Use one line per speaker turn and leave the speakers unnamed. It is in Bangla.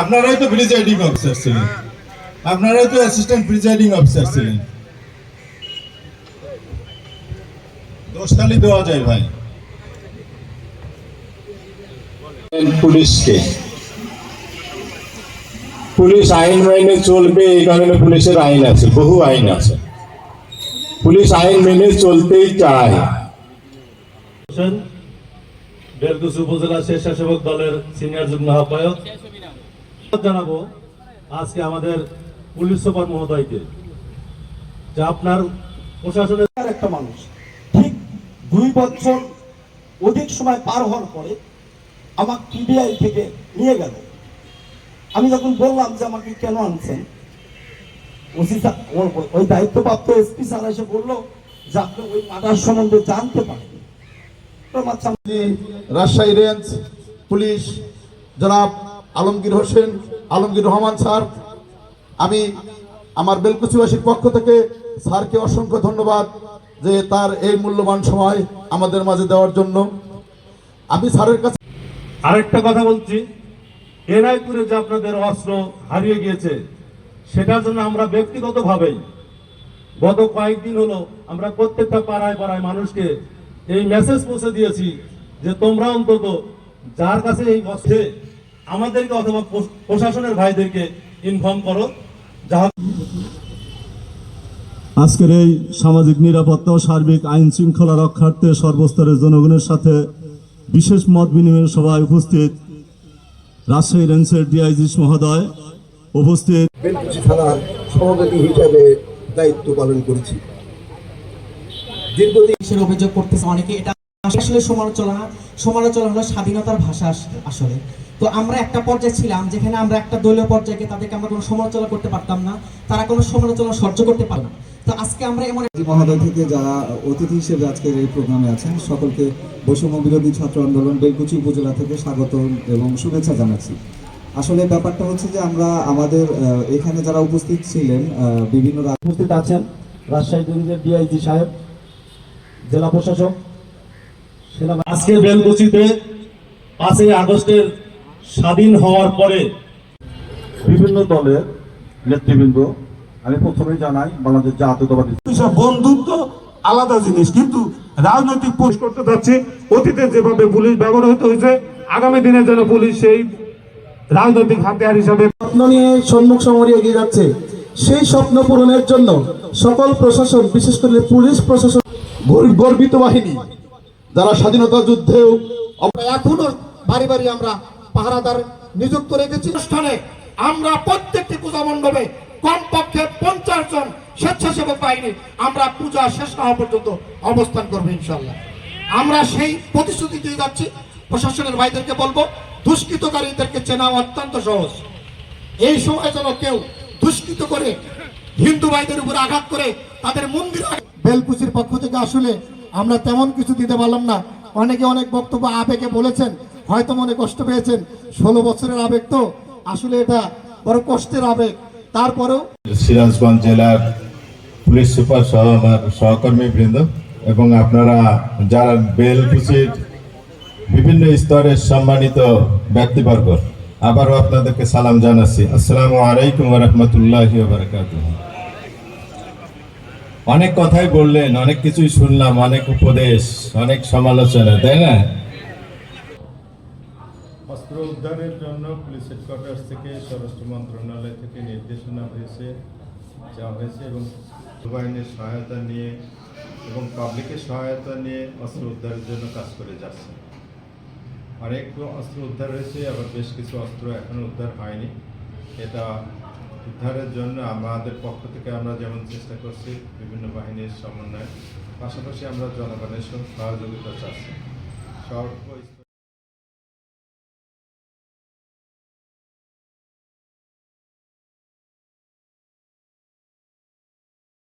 আপনারাই তো প্রিজাইডিং অফিসার ছিলেন। আপনারাই তো অ্যাসিস্ট্যান্ট প্রিজাইডিং অফিসার ছিলেন। দোষতালি দেওয়া যায় ভাই। পুলিশকে। পুলিশ আইন মেনে চলবে এই কারণে পুলিশের আইন আছে বহু আইন আছে। পুলিশ আইন মেনে চলতেই চায়।
বেলকুচি উপজেলা স্বেচ্ছাসেবক দলের সিনিয়র যুগ্ম আহ্বায়ক। জানাব আজকে আমাদের পুলিশ সুপার মহোদয়কে যে আপনার প্রশাসনের
একটা মানুষ। ঠিক দুই বছর অধিক সময় পার হওয়ার পরে আমার টিডিআই থেকে নিয়ে গেল। আমি যখন বললাম যে আমাকে কেন আনছেন ওসি ওই- ওই দায়িত্বপ্রাপ্ত এসপি স্যার এসে বলল যে আপনি ওই মার্ডার সম্বন্ধে জানতে পারেন। তো আমার সামনে
রাজশাহী রেঞ্জ পুলিশ জনাব আলমগীর হোসেন, আলমগীর রহমান স্যার, আমি আমার বেলকুচিবাসীর পক্ষ থেকে স্যারকে অসংখ্য ধন্যবাদ যে তার এই মূল্যবান সময় আমাদের মাঝে দেওয়ার জন্য। আমি স্যারের কাছে
আরেকটা কথা বলছি এনাইপুরে যে আপনাদের অস্ত্র হারিয়ে গিয়েছে, সেটার জন্য আমরা ব্যক্তিগতভাবেই গত কয়েকদিন হলো আমরা প্রত্যেকটা পাড়ায় পাড়ায় মানুষকে এই মেসেজ পৌঁছে দিয়েছি যে তোমরা অন্তত যার কাছে এই অস্ত্রে আমাদেরকে অথবা প্রশাসনের ভাইদেরকে ইনফর্ম করো যাহা
আজকের এই সামাজিক নিরাপত্তা ও সার্বিক আইন শৃঙ্খলা রক্ষার্থে সর্বস্তরের জনগণের সাথে বিশেষ মত বিনিময় সভায় উপস্থিত রাজশাহী রেঞ্জের ডিআইজি মহোদয় উপস্থিত।
থানার সভাপতি হিসাবে দায়িত্ব পালন করেছি। দীর্ঘদিন
অভিযোগ করতেছে অনেকে এটা আসলে সমালোচনা সমালোচনা হলো স্বাধীনতার ভাষা আসলে। তো আমরা একটা পর্যায়ে ছিলাম যেখানে আমরা একটা দলীয় পর্যায়ে তাদেরকে আমরা কোনো সমালোচনা করতে পারতাম না তারা কোনো সমালোচনা সহ্য করতে পারে না। তো আজকে আমরা এমন
মহোদয় থেকে যারা অতিথি হিসেবে আজকের এই প্রোগ্রামে আছেন সকলকে বৈষম্য বিরোধী ছাত্র আন্দোলন বেলকুচি উপজেলা থেকে স্বাগত এবং শুভেচ্ছা জানাচ্ছি। আসলে ব্যাপারটা হচ্ছে যে আমরা আমাদের এখানে যারা উপস্থিত ছিলেন বিভিন্ন
উপস্থিত আছেন রাজশাহী রেঞ্জের ডিআইজি সাহেব জেলা প্রশাসক
আজকের বেলকুচিতে পাঁচই আগস্টের স্বাধীন হওয়ার পরে
বিভিন্ন দলের নেতৃবৃন্দ আমি প্রথমেই জানাই বাংলাদেশ জাতীয়তাবাদী
বন্ধুত্ব আলাদা জিনিস কিন্তু রাজনৈতিক পোস্ট করতে যাচ্ছি অতীতে যেভাবে পুলিশ ব্যবহৃত হয়েছে আগামী দিনে যেন পুলিশ সেই রাজনৈতিক হাতিয়ার হিসাবে
স্বপ্ন নিয়ে সম্মুখ সমরে এগিয়ে যাচ্ছে। সেই স্বপ্ন পূরণের জন্য সকল প্রশাসন বিশেষ করে পুলিশ প্রশাসন
গর্বিত বাহিনী যারা স্বাধীনতা যুদ্ধেও
এখনও বাড়ি বাড়ি আমরা পাহারাদার নিযুক্ত রেখেছি। অনুষ্ঠানে আমরা প্রত্যেকটি পূজা মণ্ডপে কমপক্ষে পঞ্চাশ জন স্বেচ্ছাসেবক বাহিনী আমরা পূজা শেষ না হওয়া পর্যন্ত অবস্থান করব ইনশাল্লাহ আমরা সেই প্রতিশ্রুতি দিয়ে যাচ্ছি। প্রশাসনের ভাইদেরকে বলব, দুষ্কৃতকারীদেরকে চেনা অত্যন্ত সহজ। এই সময় যেন কেউ দুষ্কৃত করে হিন্দু ভাইদের উপর আঘাত করে তাদের মন্দির বেলকুচির পক্ষ থেকে আসলে আমরা তেমন কিছু দিতে পারলাম না। অনেকে অনেক বক্তব্য আবেগে বলেছেন হয়তো মনে কষ্ট পেয়েছেন। ষোলো বছরের আবেগ তো। আসলে এটা বড় কষ্টের আবেগ। তারপরেও
সিরাজগঞ্জ জেলার পুলিশ সুপার সহ আমার সহকর্মী বৃন্দ এবং আপনারা যারা বেলকুচির বিভিন্ন স্তরের সম্মানিত ব্যক্তিবর্গ, আবারও আপনাদেরকে সালাম জানাচ্ছি। আসসালামু আলাইকুম রহমতুল্লাহ অনেক কথাই বললেন, অনেক কিছুই শুনলাম, অনেক উপদেশ, অনেক সমালোচনা, তাই না? উদ্ধারের জন্য পুলিশ হেডকোয়ার্টার্স থেকে স্বরাষ্ট্র মন্ত্রণালয় থেকে নির্দেশনা হয়েছে, যা হয়েছে এবং বাহিনীর সহায়তা নিয়ে এবং পাবলিকের সহায়তা নিয়ে অস্ত্র উদ্ধারের জন্য কাজ করে যাচ্ছে। অনেক অস্ত্র উদ্ধার হয়েছে, আবার বেশ কিছু অস্ত্র এখনও উদ্ধার হয়নি। এটা উদ্ধারের জন্য আমাদের পক্ষ থেকে আমরা যেমন চেষ্টা করছি বিভিন্ন বাহিনীর সমন্বয়, পাশাপাশি আমরা জনগণের সহযোগিতা চাচ্ছি। সর্ব